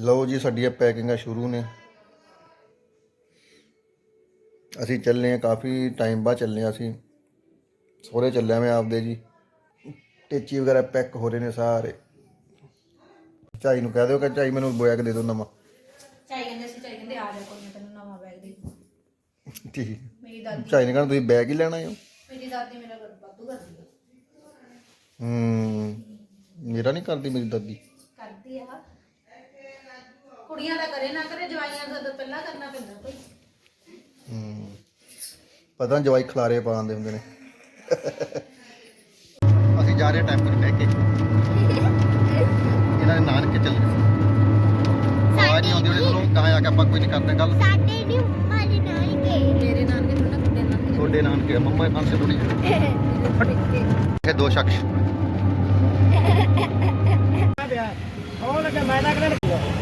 ਲਓ ਜੀ ਸਾਡੀਆਂ ਪੈਕਿੰਗਾਂ ਸ਼ੁਰੂ ਨੇ। ਅਸੀਂ ਚੱਲੇ ਆ ਕਾਫੀ ਟਾਈਮ ਬਾਅਦ ਚੱਲੇ ਆ ਅਸੀਂ। ਸੋਰੇ ਚੱਲਿਆ ਮੈਂ ਆਪਦੇ ਜੀ। ਟੇਚੀ ਵਗੈਰਾ ਪੈਕ ਹੋ ਰਹੇ ਨੇ ਸਾਰੇ। ਝਾਈ ਨੂੰ ਕਹਿ ਦਿਓ ਕਿ ਝਾਈ ਮੈਨੂੰ ਬੈਗ ਦੇ ਦਿਓ ਨਵਾਂ। ਚਾਈ ਕਹਿੰਦੇ ਸੀ ਚਾਈ ਕਹਿੰਦੇ ਆ ਜਾ ਕੋਈ ਨਾ ਤੈਨੂੰ ਨਵਾਂ ਬੈਗ ਦੇ ਦੂੰ। ਠੀਕ। ਮੇਰੀ ਦਾਦੀ ਝਾਈ ਨੇ ਕਹਿਣਾ ਤੁਸੀਂ ਬੈਗ ਹੀ ਲੈਣਾ ਹੈ ਮੇਰੀ ਦਾਦੀ ਮੇਰਾ ਵਾਧੂ ਕਰਦੀ ਆ। ਹੂੰ। ਮੇਰਾ ਨਹੀਂ ਕਰਦੀ ਮੇਰੀ ਦਾਦੀ। ਕਰਦੀ ਆ। ਕੁੜੀਆਂ ਦਾ ਕਰੇ ਨਾ ਕਰੇ ਜਵਾਈਆਂ ਦਾ ਤਾਂ ਪਹਿਲਾਂ ਕਰਨਾ ਪੈਂਦਾ ਕੋਈ। ਹੂੰ। ਪਤਾ ਨੀ ਜਵਾਈ ਖਲਾਰੇ ਪਾਉਂਦੇ ਹੁੰਦੇ ਨੇ। ਅਸੀਂ ਜਾ ਰਹੇ ਟਾਈਮ ਤੇ ਬਹਿ ਕੇ। ਇਹਨਾਂ ਦੇ ਨਾਨਕੇ ਚੱਲੇ ਸੀ। ਆਵਾਜ਼ ਨਹੀਂ ਆਉਂਦੀ ਉਹਦੇ ਕੋਲੋਂ ਗਾਂ ਆ ਕੇ ਆਪਾਂ ਕੋਈ ਨਹੀਂ ਕਰਦੇ ਗੱਲ। ਸਾਡੇ ਨਹੀਂ ਮਾਰੇ ਨਾਨਕੇ। ਮੇਰੇ ਨਾਨਕੇ ਥੋੜਾ ਕੁੱਤੇ ਨਾਨਕੇ। ਤੁਹਾਡੇ ਨਾਨਕੇ ਮੰਮਾ ਦੇ ਨਾਨਕੇ ਥੋੜੀ ਇਹ ਦੋ ਸ਼ਖਸ।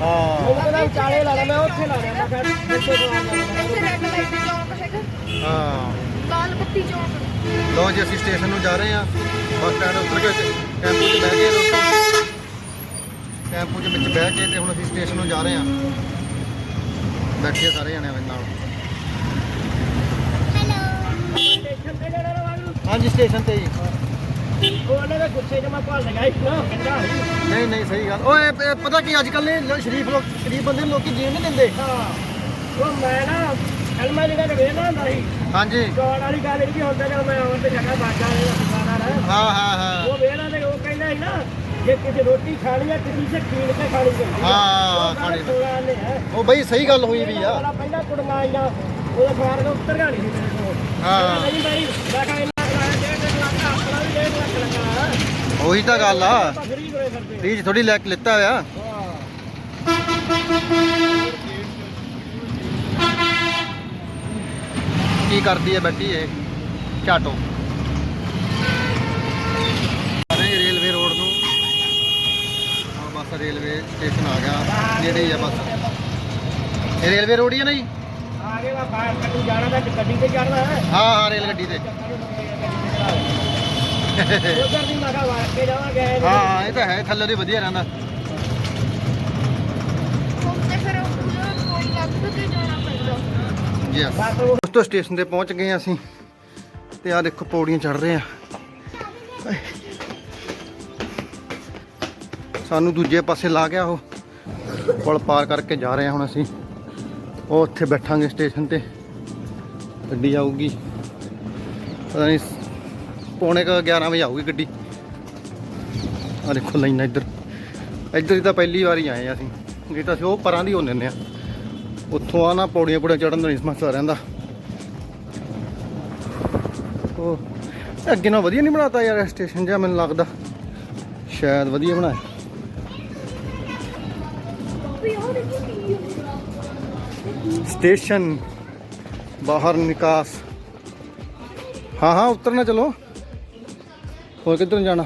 ਹਾਂ। ਵਿਚਾਲੇ ਲਾ ਲਿਆ ਮੈਂ ਉੱਥੇ ਲਾ ਲਿਆ ਮੈਂ ਕਿਹਾ ਇੱਥੇ ਤੋਂ ਆ ਇੱਥੇ ਰੈੱਡ ਲਾਈਟ ਚੌਂਕ ਹੈਗਾ। ਹਾਂ। ਲਾਲ ਬੱਤੀ ਚੌਂਕ। ਲੋ ਜੀ ਅਸੀਂ ਸਟੇਸ਼ਨ ਨੂੰ ਜਾ ਰਹੇ ਹਾਂ। ਬੱਸ ਸਟੈਂਡ ਉੱਤਰ ਕੇ ਟੈਂਪੂ 'ਚ ਬਹਿ ਗਏ ਟੈਂਪੂ 'ਚ ਵਿੱਚ ਬਹਿ ਕੇ ਤੇ ਹੁਣ ਅਸੀਂ ਸਟੇਸ਼ਨ ਨੂੰ ਜਾ ਰਹੇ ਹਾਂ। ਬੈਠੇ ਸਾਰੇ ਜਣੇ ਮੇਰੇ ਨਾਲ। ਹੈਲੋ। ਸਟੇਸ਼ਨ ਤੇ ਜਿਹੜਾ ਵਾਂਗੂ ਹਾਂਜੀ ਸਟੇਸ਼ਨ ਤੇ ਜੀ। ਉਹਨਾਂ ਦੇ ਗੁੱਸੇ 'ਚ ਮੈਂ ਭੱਜ ਗਿਆ ਇੱਕ। ਨਹੀਂ ਨਹੀਂ ਸਹੀ ਗੱਲ ਓਏ ਪ- ਪਤਾ ਕੀ ਅੱਜ ਕੱਲ ਨੇ ਸ਼ਰੀਫ ਲੋਕ ਸ਼ਰੀਫ ਬੰਦੇ ਨੂੰ ਲੋਕੀ ਜੀਣ ਨਹੀਂ ਦਿੰਦੇ ਹਾਂ ਉਹ ਮੈਂ ਨਾ ਫਿਲਮਾਂ ਜਿਹੜਾ ਵੇਖਦਾ ਹੁੰਦਾ ਸੀ ਹਾਂਜੀ ਚੌੜ ਵਾਲੀ ਗੱਲ ਇਹ ਵੀ ਹੁੰਦਾ ਜਦੋਂ ਮੈਂ ਆਉਣ ਤੇ ਜਗ੍ਹਾ ਬਾਜਾ ਦੇ ਦੁਕਾਨਾਂ ਦਾ ਹਾਂ ਹਾਂ ਹਾਂ ਉਹ ਵੇਖਦਾ ਤੇ ਉਹ ਕਹਿੰਦਾ ਸੀ ਨਾ ਜੇ ਕਿਸੇ ਰੋਟੀ ਖਾਣੀ ਹੈ ਕਿਸੇ ਸੇ ਖੀਰ ਕੇ ਖਾਣੀ ਚਾਹੀਦੀ ਹੈ। ਹਾਂ, ਉਹ ਗੱਲ ਖਾਣੀ। ਥੋੜ੍ਹਾ ਨੇ ਹੈ ਉਹ ਬਈ ਸਹੀ ਗੱਲ ਹੋਈ ਵੀ ਆ ਵਾਲਾ ਪਹਿਲਾਂ ਕੁੜੀਆਂ ਆਈਆਂ ਉਹਦਾ ਫਾਰ ਉੱਤਰ ਗਾਣੀ ਸੀ ਮੇਰੇ ਕੋਲ ਹਾਂ। ਨਹੀਂ ਬਾਈ ਮੈਂ ਕਿਹਾ ਇੰਨਾ ਕਰਾਇਆ ਡੇਢ ਡੇਢ ਲੱਖ ਆਪਣਾ ਵੀ ਡੇਢ ਲੱਖ ਲੱਗਾ ਉਹੀ ਤਾਂ ਗੱਲ ਆ। ਫ੍ਰੀਜ ਥੋੜੀ ਲੈ ਕੇ ਲਿੱਤਾ ਹੋਇਆ। ਹਾਂ ਕੀ ਕਰਦੀ ਹੈ ਬੈਠੀ ਇਹ? ਝਾਟੋ। ਅਰੇ ਰੇਲਵੇ ਰੋਡ ਨੂੰ। ਹਾਂ ਬਸ ਰੇਲਵੇ ਸਟੇਸ਼ਨ ਆ ਗਿਆ। ਹੀ ਆ ਬਸ। ਇਹ ਰੇਲਵੇ ਰੋਡ ਹੀ ਹੈ ਨਾ ਜੀ? ਆਗੇ ਵਾ ਬਾਹਰ ਕੱਢੂ ਜਾਣਾ ਤਾਂ ਗੱਡੀ ਤੇ ਹੈ ਹਾਂ ਹਾਂ ਰੇਲ ਗੱਡੀ ਤੇ। ਉਧਰ ਦੀ ਮਗਾ ਵਾਰ ਕੇ ਜਾਵਾਂਗੇ ਹਾਂ, ਇਹ ਤਾਂ ਹੈ, ਥੱਲੇ ਦੀ ਵਧੀਆ ਰਹਿੰਦਾ। ਘੁੰਮਦੇ ਫਿਰ ਯੈਸ ਬਸ ਉਹ ਸਟੇਸ਼ਨ ਤੇ ਪਹੁੰਚ ਗਏ ਅਸੀਂ, ਤੇ ਆ ਦੇਖੋ ਪੌੜੀਆਂ ਚੜ ਰਹੇ ਆ। ਸਾਨੂੰ ਦੂਜੇ ਪਾਸੇ ਲਾ ਗਿਆ ਉਹ, ਪੁਲ ਪਾਰ ਕਰਕੇ ਜਾ ਰਹੇ ਹਾਂ ਹੁਣ ਅਸੀਂ। ਉਹ ਉੱਥੇ ਬੈਠਾਂਗੇ ਸਟੇਸ਼ਨ ਤੇ, ਗੱਡੀ ਆਊਗੀ। ਪਤਾ ਨਹੀਂ ਪੌਣੇ ਕ 11 ਵਜੇ ਆਊਗੀ ਗੱਡੀ। ਆ ਦੇਖੋ ਲਾਈਨਾਂ ਇੱਧਰ। ਇੱਧਰ ਹੀ ਤਾਂ ਪਹਿਲੀ ਵਾਰੀ ਆਏ ਆ ਅਸੀਂ। ਨਹੀਂ ਤਾਂ ਅਸੀਂ ਉਹ ਪਰਾਂ ਦੀ ਹੁੰਦੇ ਹੁੰਦੇ ਆ ਉੱਥੋਂ ਆ ਨਾ ਪੌੜੀਆਂ ਪੌੜੀਆਂ ਚੜਨ ਦਾ ਨਹੀਂ ਸਮੱਸਿਆ ਰਹਿੰਦਾ ਉਹ ਅੱਗੇ ਨਾਲ ਵਧੀਆ ਨਹੀਂ ਬਣਾਤਾ ਯਾਰ ਸਟੇਸ਼ਨ ਜਿਹਾ ਮੈਨੂੰ ਲੱਗਦਾ। ਸ਼ਾਇਦ ਵਧੀਆ ਬਣਾਇਆ। ਸਟੇਸ਼ਨ ਬਾਹਰ ਨਿਕਾਸ। ਹਾਂ ਹਾਂ, ਉਤਰਨਾ ਚਲੋ। ਹੋਰ ਕਿੱਧਰ ਨੂੰ ਜਾਣਾ?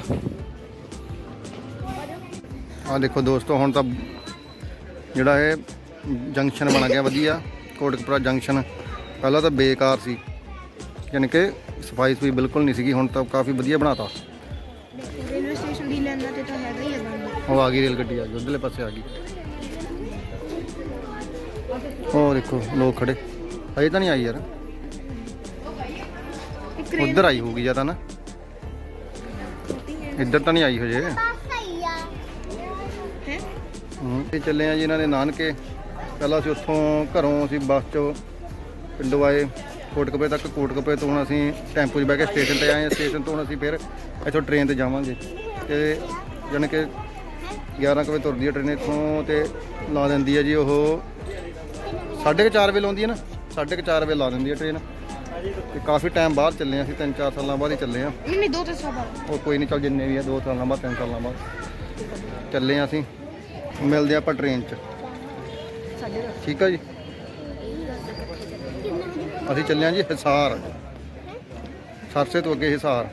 ਆ ਦੇਖੋ ਦੋਸਤੋ ਹੁਣ ਤਾਂ ਜਿਹੜਾ ਇਹ ਜੰਕਸ਼ਨ ਬਣ ਗਿਆ ਵਧੀਆ। ਕੋਟਕਪੁਰਾ ਜੰਕਸ਼ਨ ਪਹਿਲਾਂ ਤਾਂ ਬੇਕਾਰ ਸੀ। ਯਾਨੀ ਕਿ ਸਫ਼ਾਈ ਸੁਈ ਬਿਲਕੁਲ ਨਹੀਂ ਸੀਗੀ ਹੁਣ ਤਾਂ ਕਾਫੀ ਵਧੀਆ ਬਣਾਤਾ। ਰੇਲਵੇ ਸਟੇਸ਼ਨ ਦੀ ਲੈਂਦਾ ਤੇ ਤਾਂ ਹੈਗਾ ਹੀ ਹੈ ਬੰਦ। ਉਹ ਆ ਗਈ ਰੇਲ ਗੱਡੀ ਆ ਗਈ ਉਧਰਲੇ ਪਾਸੇ ਆ ਗਈ। ਉਹ ਦੇਖੋ ਲੋਕ ਖੜੇ। ਹਜੇ ਤਾਂ ਨਹੀਂ ਆਈ ਯਾਰ। ਉਧਰ ਆਈ ਹੋਊਗੀ ਜਾਂ ਤਾਂ ਨਾ। ਇੱਧਰ ਤਾਂ ਨਹੀਂ ਆਈ ਹਜੇ। ਬਸ ਆ। ਹੈ? ਹੂੰ ਤੇ ਚੱਲੇ ਆ ਜੀ ਇਹਨਾਂ ਦੇ ਨਾਨਕੇ। ਪਹਿਲਾਂ ਅਸੀਂ ਉੱਥੋਂ ਘਰੋਂ ਅਸੀਂ ਬੱਸ 'ਚੋਂ ਪਿੰਡੋਂ ਆਏ ਕੋਟਕਪੇ ਤੱਕ। ਕੋਟਕਪੇ ਤੋਂ ਹੁਣ ਅਸੀਂ ਟੈਂਪੂ 'ਚ ਬਹਿ ਕੇ ਸਟੇਸ਼ਨ ਤੇ ਆਏ ਹਾਂ ਸਟੇਸ਼ਨ ਤੋਂ ਹੁਣ ਅਸੀਂ ਫਿਰ ਇੱਥੋਂ ਟ੍ਰੇਨ ਤੇ ਜਾਵਾਂਗੇ। ਤੇ ਜਾਣੀ ਕਿ 11 ਕੁ ਵਜੇ ਤੁਰਦੀ ਹੈ ਟ੍ਰੇਨ ਇੱਥੋਂ ਤੇ ਲਾ ਦਿੰਦੀ ਹੈ ਜੀ ਉਹ। 4:30 ਵਜੇ ਲਾਉਂਦੀ ਹੈ ਨਾ? 4:30 ਵਜੇ ਲਾ ਦਿੰਦੀ ਹੈ ਟ੍ਰੇਨ। ਤੇ ਕਾਫੀ ਟਾਈਮ ਬਾਅਦ ਚੱਲੇ ਅਸੀਂ 3-4 ਸਾਲਾਂ ਬਾਅਦ ਹੀ ਚੱਲੇ ਹਾਂ ਨਹੀਂ ਨਹੀਂ ਦੋ ਤੇ ਸਵਾ ਉਹ ਕੋਈ ਨਹੀਂ ਚੱਲ ਜਿੰਨੇ ਵੀ ਆ ਦੋ ਸਾਲਾਂ ਬਾਅਦ ਤਿੰਨ ਸਾਲਾਂ ਬਾਅਦ ਚੱਲੇ ਆ ਅਸੀਂ। ਮਿਲਦੇ ਆ ਆਪਾਂ ਟ੍ਰੇਨ 'ਚ। ਠੀਕ ਆ ਜੀ? ਅਸੀਂ ਚੱਲੇ ਆ ਜੀ ਹਿਸਾਰ। ਸਰਸੇ ਤੋਂ ਅੱਗੇ ਹਿਸਾਰ।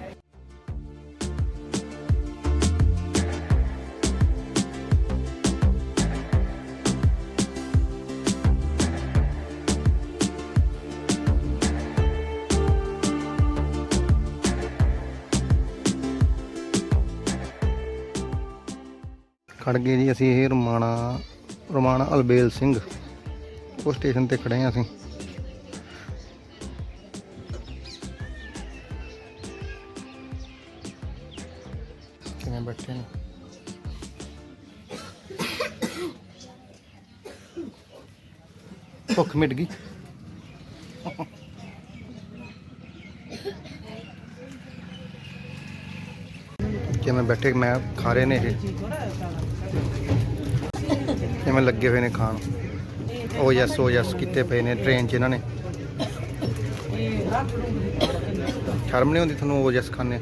ਖੜ ਗਏ ਜੀ ਅਸੀਂ ਇਹ ਰਮਾਣਾ ਰਮਾਣਾ ਅਲਬੇਲ ਸਿੰਘ। ਉਹ ਸਟੇਸ਼ਨ ਤੇ ਖੜੇ ਹਾਂ ਅਸੀਂ। ਕਿਵੇਂ ਬੈਠੇ ਨੇ? ਭੁੱਖ ਮਿਟ ਗਈ। ਕਿਵੇਂ ਬੈਠੇ? ਮੈਂ ਖਾ ਰਹੇ ਨੇ ਇਹ। ਕਿਵੇਂ ਲੱਗੇ ਹੋਏ ਨੇ ਖਾਣ। ਉਹ ਯੈਸ ਉਹ ਯੈਸ ਕੀਤੇ ਪਏ ਨੇ ਟ੍ਰੇਨ 'ਚ ਇਹਨਾਂ ਨੇ। ਸ਼ਰਮ ਨਹੀਂ ਹੁੰਦੀ ਤੁਹਾਨੂੰ ਉਹ ਯੈਸ ਖਾਣੇ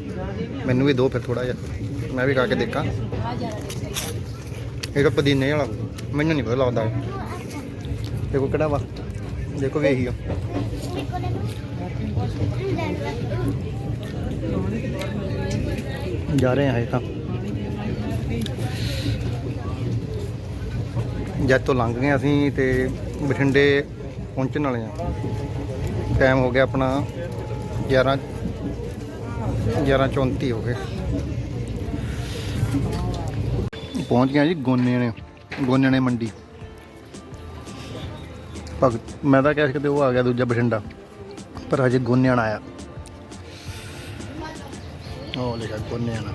ਮੈਨੂੰ ਵੀ ਦੋ ਫਿਰ ਥੋੜਾ ਜਿਹਾ। ਮੈਂ ਵੀ ਖਾ ਕੇ ਦੇਖਾਂ। ਇਹ ਤਾਂ ਪੁਦੀਨੇ ਵਾਲਾ। ਮੈਨੂੰ ਨਹੀਂ ਪਤਾ ਲੱਗਦਾ ਦੇਖੋ ਕਿਹੜਾ ਵਾ। ਦੇਖੋ ਵੀ ਇਹੀ ਜਾ ਰਹੇ ਹਾਂ ਹਜੇ ਤਾਂ। ਜਦ ਤੋਂ ਲੰਘ ਗਏ ਅਸੀਂ ਤੇ ਬਠਿੰਡੇ ਪਹੁੰਚਣ ਵਾਲੇ ਆ ਟਾਈਮ ਹੋ ਗਿਆ ਆਪਣਾ 11 11:34 ਹੋ ਗਏ। ਪਹੁੰਚ ਗਿਆ ਜੀ ਗੋਨੇ ਨੇ ਮੰਡੀ। ਭਗਤ ਮੈਂ ਤਾਂ ਕਹਿ ਸਕਦੇ ਉਹ ਆ ਗਿਆ ਦੂਜਾ ਬਠਿੰਡਾ, ਪਰ ਹਜੇ ਗੋਨਿਆਣਾ ਆਇਆ। ਉਹ ਲਿਖਿਆ ਗੋਨਿਆਣਾ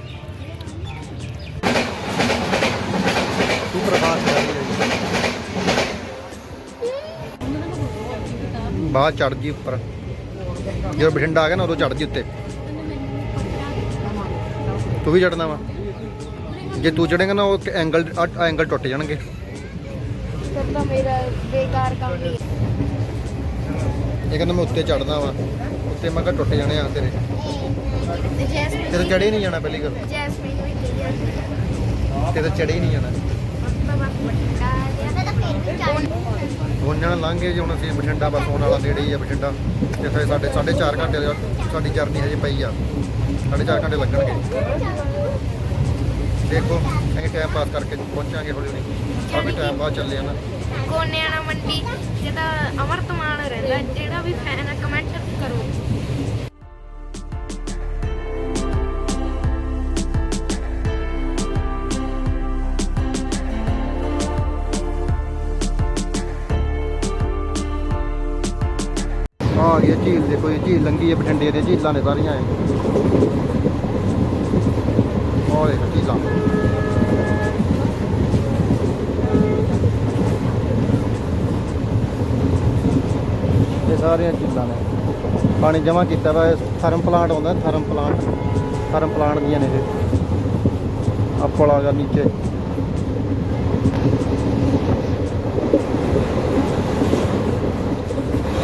ਬਾਹਰ ਚੜ ਜੀ ਉੱਪਰ। ਜਦੋਂ ਬਠਿੰਡਾ ਆ ਗਿਆ ਨਾ ਉਦੋਂ ਚੜ ਜੀ ਉੱਤੇ। ਤੂੰ ਵੀ ਚੜਨਾ ਵਾ? ਜੇ ਤੂੰ ਚੜੇਗਾ ਨਾ ਉਹ ਐਂਗਲ ਐਂਗਲ ਟੁੱਟ ਜਾਣਗੇ। ਮੇਰਾ ਬੇਕਾਰ ਕੰਮ ਇਹ ਕਹਿੰਦਾ ਮੈਂ ਉੱਤੇ ਚੜਨਾ ਵਾ। ਉੱਤੇ ਮੈਂ ਕਿਹਾ ਟੁੱਟ ਜਾਣੇ ਆ ਤੇਰੇ। ਤੇ ਜੈਸਮੀਨ ਤੇਰੇ ਚੜੇ ਨਹੀਂ ਜਾਣਾ ਪਹਿਲੀ ਗੱਲ। ਜੈਸਮੀਨ ਵੀ ਕਹੀ ਤੇਰੇ ਚੜੇ ਹੀ ਨਹੀਂ ਜਾਣਾ। ਤਾਂ ਫਿਰ ਵੀ ਗੋਨਿਆਂ ਨਾਲ ਲੰਘ ਗਏ ਜੀ, ਹੁਣ ਅਸੀਂ ਬਠਿੰਡਾ ਬਸ ਆਉਣ ਵਾਲਾ ਨੇੜੇ ਹੀ ਆ ਬਠਿੰਡਾ। ਜਿੱਥੇ ਸਾਡੇ 4.5 ਘੰਟੇ ਦਾ ਸਾਡੀ ਜਰਨੀ ਹਜੇ ਪਈ ਆ। 4.5 ਘੰਟੇ ਲੱਗਣਗੇ। ਦੇਖੋ, ਅਸੀਂ ਟਾਈਮ ਪਾਸ ਕਰਕੇ ਪਹੁੰਚਾਂਗੇ ਹੌਲੀ ਹੌਲੀ। ਕਾਫੀ ਟਾਈਮ ਬਾਅਦ ਚੱਲੇ ਆ ਨਾ। ਕੋਨਿਆਣਾ ਮੰਡੀ, ਜਿਹਦਾ ਅਮਰਤਮਾਨ ਰਹਿੰਦਾ, ਜਿਹੜਾ ਵੀ ਫੈਨ ਹੈ ਕਮੈਂਟ ਕਰੋ। ਝੀਲ ਦੇਖੋ ਇਹ ਝੀਲ ਲੰਗੀ ਹੈ, ਬਠਿੰਡੇ ਦੇ ਝੀਲਾਂ ਨੇ ਸਾਰੀਆਂ ਇਹ ਆਹ ਦੇਖ, ਝੀਲਾਂ। ਇਹ ਸਾਰੀਆਂ ਝੀਲਾਂ ਨੇ। ਪਾਣੀ ਜਮ੍ਹਾਂ ਕੀਤਾ ਵਾ ਥਰਮ ਪਲਾਂਟ ਆਉਂਦਾ ਥਰਮ ਪਲਾਂਟ ਥਰਮ ਪਲਾਂਟ ਦੀਆਂ ਨੇ ਇਹ। ਆਪਲ ਆ ਗਿਆ ਨੀਚੇ।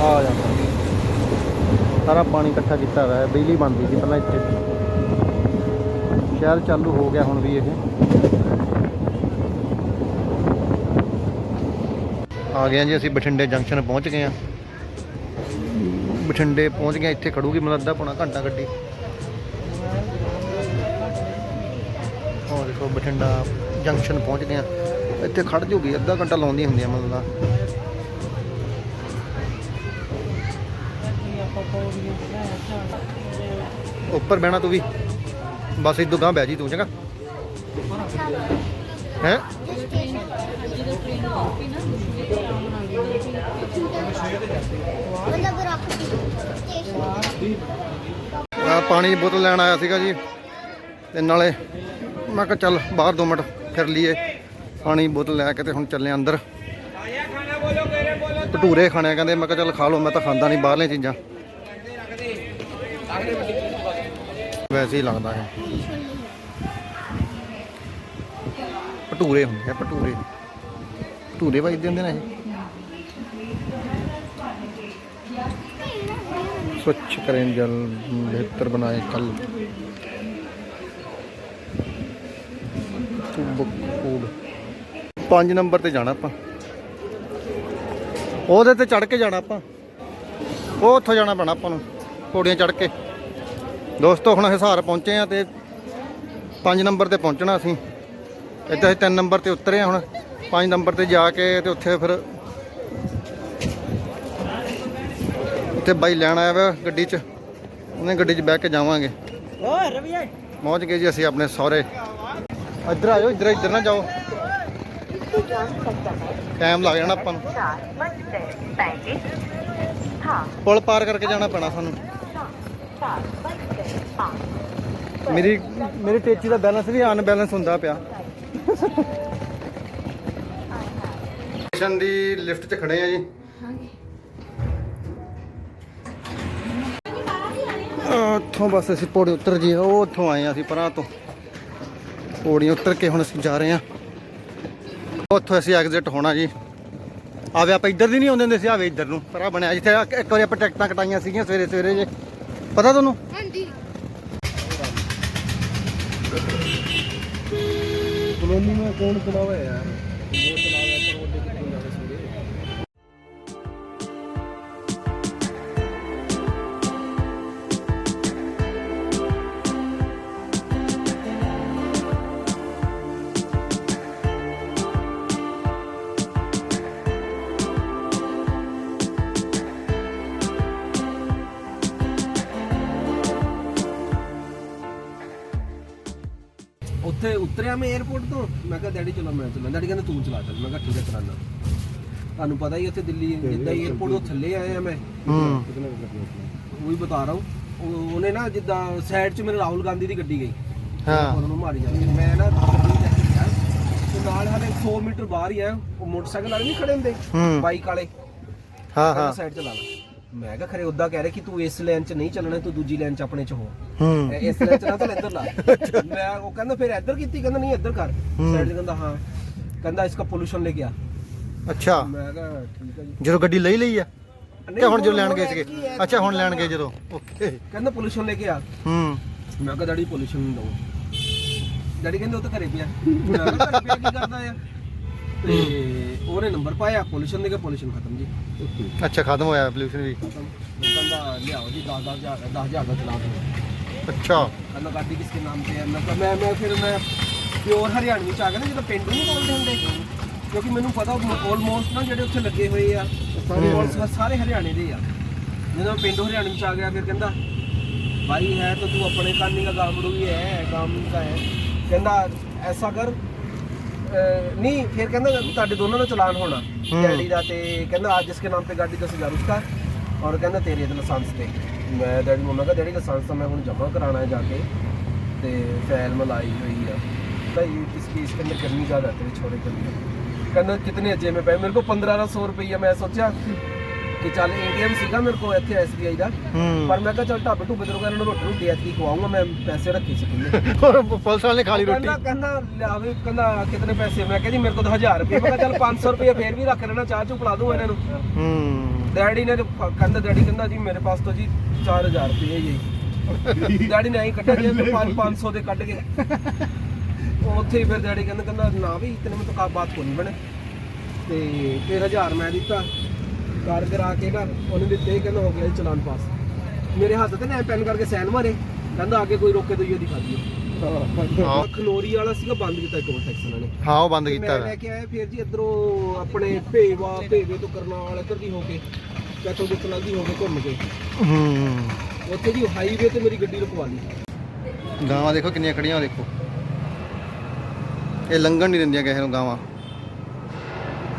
ਆ ਜਾਂਦਾ ਸਾਰਾ ਪਾਣੀ ਇਕੱਠਾ ਕੀਤਾ ਹੋਇਆ ਹੈ, ਬਿਜਲੀ ਬਣਦੀ ਸੀ ਪਹਿਲਾਂ ਇੱਥੇ। ਸ਼ਹਿਰ ਚਾਲੂ ਹੋ ਗਿਆ ਹੁਣ ਵੀ ਇਹ। ਆ ਗਏ ਜੀ, ਅਸੀਂ ਬਠਿੰਡੇ ਜੰਕਸ਼ਨ ਪਹੁੰਚ ਗਏ ਹਾਂ। ਬਠਿੰਡੇ ਪਹੁੰਚ ਗਏ, ਇੱਥੇ ਖੜੂਗੀ ਮਤਲਬ ਅੱਧਾ ਪੌਣਾ ਘੰਟਾ ਗੱਡੀ। ਹੋਰ ਦੇਖੋ, ਬਠਿੰਡਾ ਜੰਕਸ਼ਨ ਪਹੁੰਚ ਗਏ ਹਾਂ। ਇੱਥੇ ਖੜ ਜੂਗੀ, ਅੱਧਾ ਘੰਟਾ ਲਾਉਂਦੀ ਹੁੰਦੀ ਆ ਮਤਲਬ। ਦਾ ਉੱਪਰ ਬਹਿਣਾ ਤੂੰ ਵੀ। ਬਸ ਇਦੋਂ ਗਾਂ ਬਹਿ ਜੀ ਤੂੰ, ਚੰਗਾ। ਹੈ? ਪਾਣੀ ਦੀ ਬੋਤਲ ਲੈਣ ਆਇਆ ਸੀਗਾ ਜੀ। ਤੇ ਨਾਲੇ ਮੈਂ ਕਿਹਾ ਚੱਲ ਬਾਹਰ 2 ਮਿੰਟ ਫਿਰ ਲਈਏ। ਪਾਣੀ ਬੋਤਲ ਲੈ ਕੇ ਤੇ ਹੁਣ ਚੱਲੇ ਅੰਦਰ। ਭਟੂਰੇ ਖਾਣੇ ਆ ਕਹਿੰਦੇ। ਮੈਂ ਕਿਹਾ ਚੱਲ ਖਾ ਲਓ, ਮੈਂ ਤਾਂ ਖਾਂਦਾ ਨਹੀਂ ਬਾਹਰਲੀਆਂ ਚੀਜ਼ਾਂ। ਵੈਸੇ ਹੀ ਲੱਗਦਾ ਹੈ। ਭਟੂਰੇ ਹੁੰਦੇ ਆ, ਭਟੂਰੇ। ਭਟੂਰੇ ਵਜਦੇ ਹੁੰਦੇ ਨੇ ਇਹ। ਸਵੱਛ ਕਰੇ ਜਲ, ਬਿਹਤਰ ਬਣਾਏ ਕੱਲ। ਕੋਡ 5 ਨੰਬਰ ਤੇ ਜਾਣਾ ਆਪਾਂ। ਉਹਦੇ ਤੇ ਚੜ ਕੇ ਜਾਣਾ ਆਪਾਂ। ਉਹ ਉੱਥੋਂ ਜਾਣਾ ਪੈਣਾ ਆਪਾਂ ਨੂੰ। ਪੌੜੀਆਂ ਚੜ ਕੇ। ਦੋਸਤੋ ਹੁਣ ਹਿਸਾਰ ਪਹੁੰਚੇ ਆ ਤੇ 5 ਨੰਬਰ ਤੇ ਪਹੁੰਚਣਾ ਅਸੀਂ। ਇੱਥੇ ਅਸੀਂ 3 ਨੰਬਰ ਤੇ ਉਤਰੇ ਆ ਹੁਣ। 5 ਨੰਬਰ ਤੇ ਜਾ ਕੇ ਤੇ ਉੱਥੇ ਫਿਰ ਉੱਥੇ ਬਾਈ ਲੈਣ ਆਇਆ ਵਾ ਗੱਡੀ 'ਚ। ਉਹਨੇ ਗੱਡੀ 'ਚ ਬਹਿ ਕੇ ਜਾਵਾਂਗੇ। ਓਏ ਰਵੀਏ ਪਹੁੰਚ ਗਏ ਜੀ ਅਸੀਂ ਆਪਣੇ ਸਹੁਰੇ। ਇੱਧਰ ਆਜੋ ਇੱਧਰ ਇੱਧਰ ਨਾ ਜਾਓ। ਟਾਈਮ ਲੱਗ ਜਾਣਾ ਆਪਾਂ ਨੂੰ। ਪੁਲ ਪਾਰ ਕਰਕੇ ਜਾਣਾ ਪੈਣਾ ਸਾਨੂੰ। ਮੇਰੀ ਮੇਰੀ ਟੇਚੀ ਦਾ ਬੈਲੈਂਸ ਵੀ ਅਨਬੈਲੈਂਸ ਹੁੰਦਾ ਪਿਆ। ਸਟੇਸ਼ਨ ਦੀ ਲਿਫਟ 'ਚ ਖੜੇ ਆ ਜੀ। ਉੱਥੋਂ ਬਸ ਅਸੀਂ ਪੌੜੀ ਉਤਰ ਜੀ ਉਹ ਉੱਥੋਂ ਆਏ ਆ ਅਸੀਂ ਪਰਾਂ ਤੋਂ। ਪੌੜੀਆਂ ਉਤਰ ਕੇ ਹੁਣ ਅਸੀਂ ਜਾ ਰਹੇ ਆ ਉੱਥੋਂ ਅਸੀਂ ਐਗਜ਼ਿਟ ਹੋਣਾ ਜੀ। ਆਵੇ ਆਪਾਂ ਇੱਧਰ ਦੀ ਨਹੀਂ ਆਉਂਦੇ ਹੁੰਦੇ ਸੀ ਆਵੇ ਇੱਧਰ ਨੂੰ। ਪਰ ਬਣਿਆ ਜਿੱਥੇ ਇੱਕ ਵਾਰੀ ਆਪਾਂ ਟਿਕਟਾਂ ਕਟਾਈਆਂ ਸੀਗੀਆਂ ਸਵੇਰੇ ਸਵੇਰੇ ਜੇ। ਪਤਾ ਤੁਹਾਨੂੰ? ਹਾਂਜੀ। कॉलोनी में कौन खुला हुआ है यार ਉੱਥੇ ਉਤਰਿਆ ਮੈਂ 에어ਪੋਰਟ ਤੋਂ। ਮੈਂ ਕਿਹਾ ਡੈਡੀ ਚਲੋ ਮੈਂ ਚਲਾ। ਡੈਡੀ ਕਹਿੰਦੇ ਤੂੰ ਚਲਾ ਚੱਲ। ਮੈਂ ਕਿਹਾ ਠੀਕ ਹੈ ਚਲਾਣਾ ਤੁਹਾਨੂੰ ਪਤਾ ਹੀ ਉੱਥੇ ਦਿੱਲੀ ਜਿੱਦਾਂ 에어ਪੋਰਟ ਤੋਂ ਥੱਲੇ ਆਇਆ ਮੈਂ। ਉਹ ਵੀ ਬਤਾ ਰਹਾ ਹੂੰ। ਉਹਨੇ ਨਾ ਜਿੱਦਾਂ ਸਾਈਡ 'ਚ ਮੇਰੇ ਰਾਹੁਲ ਗਾਂਧੀ ਦੀ ਗੱਡੀ ਗਈ। ਹਾਂ। ਉਹਨੂੰ ਮਾਰੀ ਜਾਂਦੀ ਮੈਂ ਨਾ ਨਾਲ ਹਲੇ 100 ਮੀਟਰ ਬਾਹਰ ਹੀ ਆ। ਉਹ ਮੋਟਰਸਾਈਕਲ ਵਾਲੇ ਨਹੀਂ ਖੜੇ ਹੁੰਦੇ? ਬਾਈਕ ਵਾਲੇ। ਹਾਂ ਹਾਂ। ਸਾਈਡ ਚਲਾ ਲਾ। ਮੈਂ ਕਿਹਾ ਖਰੇ ਉਦਾਂ ਕਹਿ ਰਹੇ ਕਿ ਤੂੰ ਇਸ ਲਾਈਨ 'ਚ ਨਹੀਂ ਚੱਲਣਾ ਤੂੰ ਦੂਜੀ ਲਾਈਨ 'ਚ ਆਪਣੇ 'ਚ ਹੋ। ਹੂੰ। ਇਹ ਇਸ ਲਾਈਨ 'ਚ ਨਾ ਤਾਂ ਇੱਧਰ ਲਾ। ਮੈਂ ਉਹ ਕਹਿੰਦਾ ਫਿਰ ਇੱਧਰ ਕੀਤੀ ਕਹਿੰਦਾ ਨਹੀਂ ਇੱਧਰ ਕਰ। ਸਾਈਡ 'ਚ ਕਹਿੰਦਾ ਹਾਂ। ਕਹਿੰਦਾ ਇਸਕਾ ਪੋਲੂਸ਼ਨ ਲੈ ਗਿਆ ਅੱਛਾ। ਮੈਂ ਕਿਹਾ ਠੀਕ ਹੈ ਜੀ। ਜਦੋਂ ਗੱਡੀ ਲਈ ਲਈ ਆ? ਕਿ ਹੁਣ ਜਦੋਂ ਲੈਣ ਗਏ ਸੀਗੇ? ਅੱਛਾ ਹੁਣ ਲੈਣ ਗਏ ਜਦੋਂ? ਓਕੇ। ਕਹਿੰਦਾ ਪੋਲੂਸ਼ਨ ਲੈ ਕੇ ਆ। ਹੂੰ। ਮੈਂ ਕਿਹਾ ਡੈਡੀ ਪੋਲੂਸ਼ਨ ਨਹੀਂ ਦਊ। ਡੈਡੀ ਕਹਿੰਦੇ ਉਹ ਤਾਂ ਘਰੇ ਪਿਆ। ਮੈਂ ਕਿਹਾ ਘਰੇ ਪਿਆ ਕੀ ਕਰਦਾ ਆ? ਤੇ ਉਹਨੇ ਨੰਬਰ ਪਾਇਆ ਪੋਲੂਸ਼ਨ ਦੇ ਕੇ ਪੋਲੂਸ਼ਨ ਖਤਮ ਜੀ। ਅੱਛਾ ਖਤਮ ਹੋਇਆ ਪੋਲੂਸ਼ਨ ਵੀ? ਕਹਿੰਦਾ ਲਿਆਓ ਜੀ 10 ਹਜ਼ਾਰ 10 ਹਜ਼ਾਰ ਦਾ ਚਲਾ ਦਿਓ। ਅੱਛਾ। ਕਹਿੰਦਾ ਗੱਡੀ ਕਿਸ ਦੇ ਨਾਮ ਤੇ ਹੈ? ਮੈਂ ਕਿਹਾ ਮੈਂ ਮੈਂ ਫਿਰ ਮੈਂ ਪਿਓਰ ਹਰਿਆਣਵੀ ਚ ਆ ਗਿਆ ਨਾ ਜਦੋਂ ਪਿੰਡੂ ਨਹੀਂ ਬੋਲਦੇ ਹੁੰਦੇ ਕਿਉਂਕਿ ਮੈਨੂੰ ਪਤਾ ਆਲਮੋਸਟ ਨਾ ਜਿਹੜੇ ਉੱਥੇ ਲੱਗੇ ਹੋਏ ਆ ਸਾਰੇ almost ਸਾਰੇ ਹਰਿਆਣੇ ਦੇ ਆ। ਜਦੋਂ ਮੈਂ ਪਿੰਡੂ ਹਰਿਆਣਵੀ ਚ ਆ ਗਿਆ ਫਿਰ ਕਹਿੰਦਾ ਭਾਈ ਹੈ ਤਾਂ ਤੂੰ ਆਪਣੇ ਕਾਨੀ ਦਾ ਗਾਮੜੂ ਹੀ ਹੈ ਗਾਮ ਦਾ ਹੈ। ਕਹਿੰਦਾ ਐਸਾ ਕਰ ਅਹ, ਨਹੀਂ ਫਿਰ ਕਹਿੰਦਾ ਤੁਹਾਡੇ ਦੋਨਾਂ ਦਾ ਚਲਾਨ ਹੋਣਾ ਹੂੰ। ਡੈਡੀ ਦਾ ਤੇ ਕਹਿੰਦਾ ਅੱਜ ਇਸਕੇ ਨਾਮ ਤੇ ਗੱਡੀ ਦਸ ਹਜ਼ਾਰ ਉਸਕਾ ਔਰ ਕਹਿੰਦਾ ਤੇਰੇ ਦੇ ਲਾਇਸੈਂਸ ਤੇ ਮੈਂ ਡੈਡੀ ਨੂੰ ਮੈਂ ਕਿਹਾ ਡੈਡੀ ਲਾਇਸੈਂਸ ਤਾਂ ਮੈਂ ਹੁਣ ਜਮ੍ਹਾਂ ਕਰਾਣਾ ਹੈ ਜਾ ਕੇ ਤੇ ਫਾਈਲ ਮਲਾਈ ਹੋਈ ਆ भाई इसकी इसके अंदर गर्मी ज़्यादा आती है छोरे के लिए कहना कितने अच्छे में पे मेरे को पंद्रह सौ रुपया मैं ਕਿ ਚੱਲ ਏਟੀਐਮ ਸੀਗਾ ਮੇਰੇ ਕੋਲ ਇੱਥੇ ਐਸਬੀਆਈ ਦਾ। ਪਰ ਮੈਂ ਕਿਹਾ ਚੱਲ ਢਾਬੇ ਢੁੱਬੇ ਤੋਂ ਕਹਿੰਦਾ ਰੋਟੀ ਰੋਟੀ ਐਤਕੀ ਖਵਾਉਂਗਾ ਮੈਂ ਪੈਸੇ ਰੱਖੇ ਸੀ ਕਿੰਨੇ। ਔਰ ਨੇ ਖਾ ਰੋਟੀ? ਕਹਿੰਦਾ ਕਹਿੰਦਾ ਲਿਆਵੇ ਕਹਿੰਦਾ ਕਿਤਨੇ ਪੈਸੇ? ਮੈਂ ਕਿਹਾ ਜੀ ਮੇਰੇ ਕੋਲ ਤਾਂ ਰੁਪਏ। ਮੈਂ ਕਿਹਾ ਚੱਲ 500 ਰੁਪਏ ਫੇਰ ਵੀ ਰੱਖ ਲੈਣਾ ਚਾਹ ਚੂ ਪਿਲਾ ਦੂੰ ਇਹਨਾਂ ਨੂੰ। ਹੂੰ। ਡੈਡੀ ਨੇ ਕਹਿੰਦਾ ਡੈਡੀ ਕਹਿੰਦਾ ਜੀ ਮੇਰੇ ਪਾਸ ਤਾਂ ਜੀ 4000 ਰੁਪਏ ਹੀ ਡੈਡੀ ਨੇ ਐਂ ਕੱਢਿਆ ਜੀ 500 ਦੇ ਕੱਢ ਕੇ। ਉੱਥੇ ਹੀ ਫਿਰ ਡੈਡੀ ਕਹਿੰਦਾ ਕਹਿੰਦਾ ਨਾ ਵੀ ਤੈਨੂੰ ਮੈਂ ਤਾਂ ਬਾਤ ਕੋਈ ਨਹੀਂ ਬਣੇ। ਤੇ ਫਿਰ 1000 ਮੈਂ ਦਿੱਤਾ। ਕਰ ਕਰਾ ਕੇ ਨਾ ਉਹਨੇ ਦਿੱਤੇ ਕਹਿੰਦਾ ਹੋ ਗਿਆ ਜੀ ਚਲਾਨ ਪਾਸ। ਮੇਰੇ ਹੱਥ ਤੇ ਨਾ ਪੈਨ ਕਰਕੇ ਸਾਈਨ ਮਾਰੇ ਕਹਿੰਦਾ ਅੱਗੇ ਕੋਈ ਰੋਕੇ ਦਈਓ ਦਿਖਾ ਦਿਓ ਹਾਂ। ਖਨੋਰੀ ਵਾਲਾ ਸੀਗਾ ਬੰਦ ਕੀਤਾ ਟੋਲ ਟੈਕਸ ਉਹਨਾਂ ਨੇ। ਹਾਂ ਉਹ ਬੰਦ ਕੀਤਾ ਮੈਂ ਲੈ ਕੇ ਆਇਆ ਫਿਰ ਜੀ ਇਧਰੋਂ ਆਪਣੇ ਭੇਵਾ ਭੇਵੇ ਤੋਂ ਕਰਨਾਲ ਇੱਧਰ ਦੀ ਹੋ ਕੇ ਪੈਟਰੋਲ ਦੀ ਤਲਾਦੀ ਹੋ ਕੇ ਘੁੰਮ ਕੇ। ਹੂੰ। ਉੱਥੇ ਜੀ ਹਾਈਵੇ ਤੇ ਮੇਰੀ ਗੱਡੀ ਰੁਕਵਾ ਲਈ। ਗਾਵਾਂ ਦੇਖੋ ਕਿੰਨੀਆਂ ਖੜੀਆਂ ਦੇਖੋ। ਇਹ ਲੰਘਣ ਨਹੀਂ ਦਿੰਦੀਆਂ ਕਿਸੇ ਨੂੰ ਗਾਵਾਂ।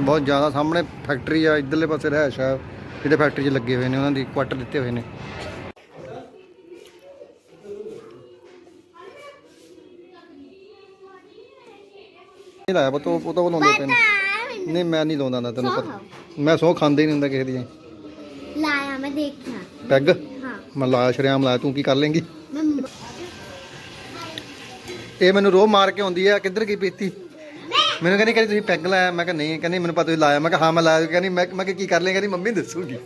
ਬਹੁਤ ਜ਼ਿਆਦਾ ਸਾਹਮਣੇ ਫੈਕਟਰੀ ਆ ਇਧਰਲੇ ਪਾਸੇ ਰਹਿਸ਼ ਆ ਜਿਹੜੇ ਫੈਕਟਰੀ 'ਚ ਲੱਗੇ ਹੋਏ ਨੇ ਉਹਨਾਂ ਦੀ ਕੁਆਟਰ ਦਿੱਤੇ ਹੋਏ ਨੇ। ਇਹ ਲਾਇਆ ਬਤ ਉਹ ਤਾਂ ਉਹ ਲਾਉਂਦੇ ਪਏ ਨੇ। ਨਹੀਂ ਮੈਂ ਨਹੀਂ ਲਾਉਂਦਾ ਨਾ ਤੈਨੂੰ ਪਤਾ। ਮੈਂ ਸੌ ਖਾਂਦੇ ਹੀ ਨਹੀਂ ਹੁੰਦਾ ਕਿਸੇ ਦੀ ਲਾਇਆ ਮੈਂ ਦੇਖਿਆ ਪੈਗ? ਹਾਂ। ਮੈਂ ਲਾਇਆ ਸ਼ਰਿਆਮ ਲਾਇਆ ਤੂੰ ਕੀ ਕਰ ਲੇਂਗੀ? ਇਹ ਮੈਨੂੰ ਰੋਹ ਮਾਰ ਕੇ ਆਉਂਦੀ ਆ ਕਿੱਧਰ ਗਈ ਪੀਤੀ? ਮੈਨੂੰ ਕਹਿੰਦੀ ਕਹਿੰਦੀ ਤੁਸੀਂ ਪੈਗ ਲਾਇਆ। ਮੈਂ ਕਿਹਾ ਨਹੀਂ ਕਹਿੰਦੀ ਮੈਨੂੰ ਪਤਾ ਤੁਸੀਂ ਲਾਇਆ। ਮੈਂ ਕਿਹਾ ਹਾਂ ਮੈਂ ਲਾਇਆ। ਕਹਿੰਦੀ ਮੈਂ ਮੈਂ ਕਿਹਾ ਕੀ ਕਰ ਲਿਆ ਕਹਿੰਦੀ ਮੰਮੀ ਦੱਸੂਗੀ।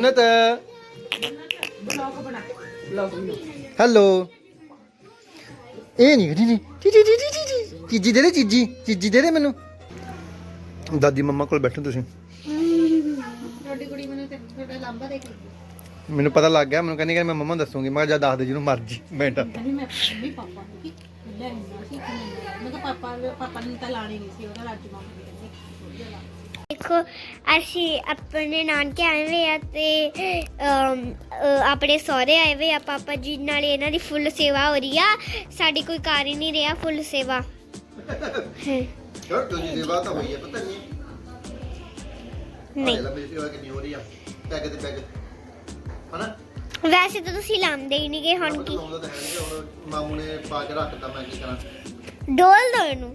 ਨਤ ਹੈਲੋ। ਇਹ ਨਹੀਂ ਜੀ ਜੀ ਜੀ ਜੀ ਜੀ ਜੀ ਚੀਜੀ ਦੇ ਦੇ ਚੀਜੀ। ਚੀਜੀ ਦੇ ਦੇ ਮੈਨੂੰ। ਦਾਦੀ ਮੰਮਾ ਕੋਲ ਬੈਠੋ ਤੁਸੀਂ। ਕੁੜੀ ਮੈਨੂੰ ਤੇ ਤੁਹਾਡਾ ਲਾਂਬਾ ਦੇ ਕੇ ਮੈਨੂੰ ਪਤਾ ਲੱਗ ਗਿਆ। ਮੈਨੂੰ ਕਹਿੰਦੀ ਕਿ ਮੈਂ ਮੰਮਾ ਨੂੰ ਦੱਸੂਗੀ। ਮੈਂ ਕਿਹਾ ਜਾ ਦੱਸ ਦੇ ਜਿਹਨੂੰ ਮਰਜ਼ੀ। ਬੈਠਾ ਕਹਿੰਦੀ ਮੈਂ ਪਾਪਾ ਨੂੰ ਕਿ ਲੈ ਹੁੰਦਾ ਸੀ ਮੈਂ ਕਿਹਾ ਪਾਪਾ ਪਾਪਾ ਨੇ ਤਾਂ ਲਾਣੀ ਨਹੀਂ ਸੀ ਉਹਦਾ ਰਾਜੂ ਮਾਮਾ ਨੇ ਕਹਿੰਦੀ ਦੇਖੋ ਅਸੀਂ ਆਪਣੇ ਨਾਨਕੇ ਆਏ ਹੋਏ ਆ ਤੇ ਅਮ, ਅ, ਆਪਣੇ ਸਹੁਰੇ ਆਏ ਹੋਏ ਆ ਪਾਪਾ ਜੀ ਨਾਲ ਇਹਨਾਂ ਦੀ ਫੁੱਲ ਸੇਵਾ ਹੋ ਰਹੀ ਆ। ਸਾਡੀ ਕੋਈ ਕਾਰ ਹੀ ਨਹੀਂ ਰਿਹਾ ਫੁੱਲ ਸੇਵਾ। ਯਾਰ ਦੂਜੀ ਸੇਵਾ ਤਾਂ ਹੋਈ ਹੈ ਪਤਾ ਨਹੀਂ। ਨਹੀਂ। ਮੇਰੀ ਸੇਵਾ ਕਿੰਨੀ ਹੋ ਰਹੀ ਆ। ਪੈਗ ਤੇ ਪੈਗ। ਹਨਾ? ਵੈਸੇ ਤਾਂ ਤੁਸੀਂ ਲਾਉਂਦੇ ਹੀ ਨਹੀਂਗੇ ਹੁਣ ਕੀ? ਲਾਉਂਦਾ ਤਾਂ ਹੈ ਨਹੀਂ ਹੁਣ ਮਾਮੂ ਨੇ ਪਾ ਕੇ ਰੱਖਤਾ ਮੈਂ ਕੀ ਕਰਾਂ? ਡੋਲ ਦੋ ਇਹਨੂੰ।